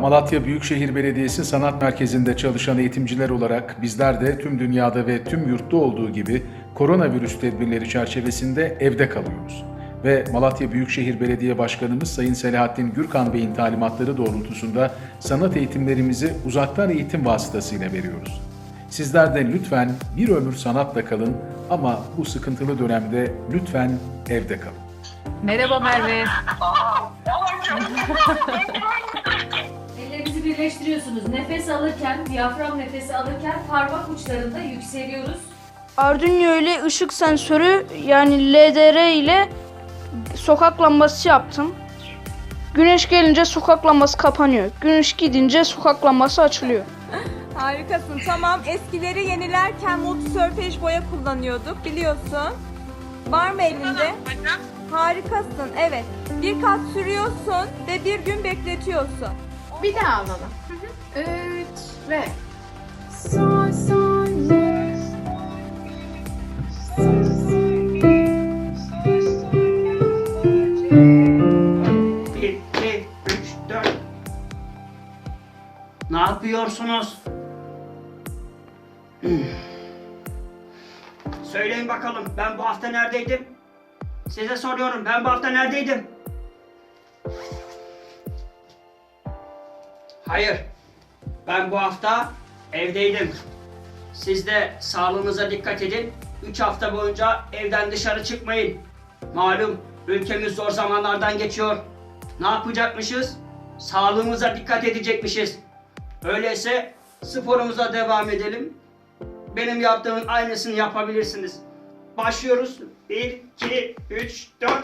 Malatya Büyükşehir Belediyesi Sanat Merkezi'nde çalışan eğitimciler olarak bizler de tüm dünyada ve tüm yurtta olduğu gibi koronavirüs tedbirleri çerçevesinde evde kalıyoruz. Ve Malatya Büyükşehir Belediye Başkanımız Sayın Selahattin Gürkan Bey'in talimatları doğrultusunda sanat eğitimlerimizi uzaktan eğitim vasıtasıyla veriyoruz. Sizler de lütfen bir ömür sanatla kalın ama bu sıkıntılı dönemde lütfen evde kalın. Merhaba Merve. Birleştiriyorsunuz. Nefes alırken, diyafram nefesi alırken parmak uçlarında yükseliyoruz. Arduino ile ışık sensörü yani LDR ile sokak lambası yaptım. Güneş gelince sokak lambası kapanıyor. Güneş gidince sokak lambası açılıyor. Harikasın. Tamam. Eskileri yenilerken multisurface boya kullanıyorduk biliyorsun. Var mı elinde? Harikasın. Evet. Bir kat sürüyorsun ve bir gün bekletiyorsun. Bir daha alalım. Üç ve Bir, iki, üç, dört. Ne yapıyorsunuz? Söyleyin bakalım ben bu hafta neredeydim? Size soruyorum ben bu hafta neredeydim? Hayır. Ben bu hafta evdeydim. Siz de sağlığınıza dikkat edin. 3 hafta boyunca evden dışarı çıkmayın. Malum ülkemiz zor zamanlardan geçiyor. Ne yapacakmışız? Sağlığımıza dikkat edecekmişiz. Öyleyse sporumuza devam edelim. Benim yaptığımın aynısını yapabilirsiniz. Başlıyoruz. 1, 2, 3, 4. 1, 2, 3, 4.